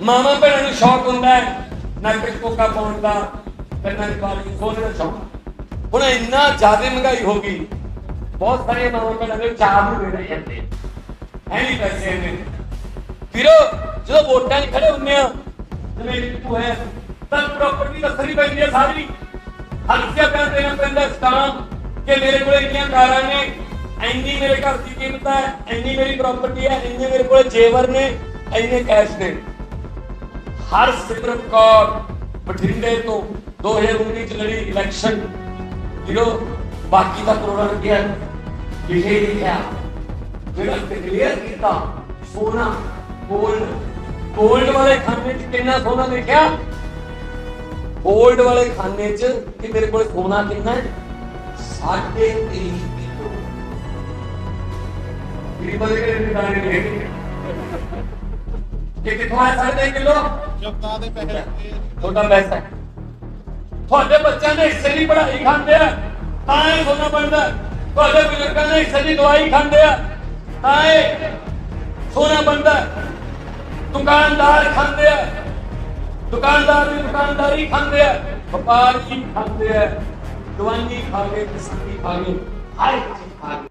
ਮਾਮਾ ਭੈਣਾਂ ਨੂੰ ਸ਼ੌਕ ਹੁੰਦਾ ਹੈ ਨੱਕ 'ਚ ਕੋਕਾ ਪਾਉਣ ਦਾ ਕੰਨਾਂ 'ਚ ਵਾਲੀ ਸੋਨੇ ਦਾ ਸ਼ੌਕ। ਹੁਣ ਇੰਨਾ ਜ਼ਿਆਦਾ ਮਹਿੰਗਾਈ ਹੋ ਗਈ, ਬਹੁਤ ਸਾਰੇ ਮਾਮਾ ਭੈਣਾਂ ਦੇ ਚਾਹ ਨੂੰ ਦੇ ਜਾਂਦੇ ਹੈ ਨਹੀਂ ਪੈਸੇ ਨੇ। ਵੀਰੋ, ਜਦੋਂ ਵੋਟਾਂ 'ਚ ਖੜੇ ਹੁੰਦੇ ਆ, ਜਿਵੇਂ ਤੂੰ ਹੈ, ਤਾਂ ਪ੍ਰਾਪਰਟੀ ਦੱਸਣੀ ਪੈਂਦੀ ਹੈ ਸਾਰੀ। ਹਲਕਿਆ ਕਰ ਦੇਣਾ ਪੈਂਦਾ ਸਟਾਮ ਕਿ ਮੇਰੇ ਕੋਲ ਇੰਨੀਆਂ ਕਾਰਾਂ ਨੇ, ਇੰਨੀ ਮੇਰੇ ਘਰ ਦੀ ਕੀਮਤ ਹੈ, ਇੰਨੀ ਮੇਰੀ ਪ੍ਰਾਪਰਟੀ ਹੈ, ਇੰਨੇ ਮੇਰੇ ਕੋਲ ਜੇਵਰ ਨੇ, ਇੰਨੇ ਕੈਸ਼ ਨੇ। ਹਰ ਸਿਮਰਤ ਕੌਰ ਬਠਿੰਡੇ ਤੋਂ 2019 ਚ ਲੜੀ ਇਲੈਕਸ਼ਨ ਵੀਰੋ ਬਾਕੀ ਦਾ ਕਰੋੜਾ ਰੁਪਇਆ ਲਿਖੇ ਲਿਖਿਆ। ਜਿਹੜਾ ਕਲੀਅਰ ਕੀਤਾ, ਸੋਨਾ ਗੋਲਡ ਗੋਲਡ ਵਾਲੇ ਖਾਨੇ 'ਚ ਕਿੰਨਾ ਸੋਨਾ ਲਿਖਿਆ? ਗੋਲਡ ਵਾਲੇ ਖਾਨੇ 'ਚ ਕਿ ਮੇਰੇ ਕੋਲ ਸੋਨਾ ਕਿੰਨਾ ਹੈ? ਸਾਢੇ 23 ਕਿਲੋ। ਗਰੀਬਾਂ ਦੇ ਘਰੇ ਨਿਦਾਨੇ ਨਹੀਂ ਹੈਗੇ ਕਿ ਕਿੱਥੋਂ ਸਾਢੇ 23 ਕਿਲੋ ਜਬਤਾ ਦੇ ਪੈਸੇ ਤੁਹਾਡਾ ਪੈਸਾ। ਤੁਹਾਡੇ ਬੱਚਿਆਂ ਦੇ ਹਿੱਸੇ ਦੀ ਪੜ੍ਹਾਈ ਖਾਂਦੇ ਆ ਤਾਂ ਇਹ ਸੋਨਾ ਬਣਦਾ। ਤੁਹਾਡੇ ਬਜ਼ੁਰਗਾਂ ਦੇ ਹਿੱਸੇ ਦੀ ਦਵਾਈ ਖਾਂਦੇ ਆ ਤਾਂ ਇਹ ਸੋਨਾ ਬਣਦਾ। ਦੁਕਾਨਦਾਰ ਖਾਂਦੇ ਆ ਦੁਕਾਨਦਾਰ ਦੀ ਦੁਕਾਨਦਾਰੀ ਖਾਂਦੇ ਆ ਵਪਾਰੀ ਖਾਂਦੇ ਆ ਦਵਾਈ ਖਾ ਕੇ ਕਿਸਾਨੀ ਖਾ ਕੇ ਹਰ ਇੱਕ ਚੀਜ਼ ਖਾ ਕੇ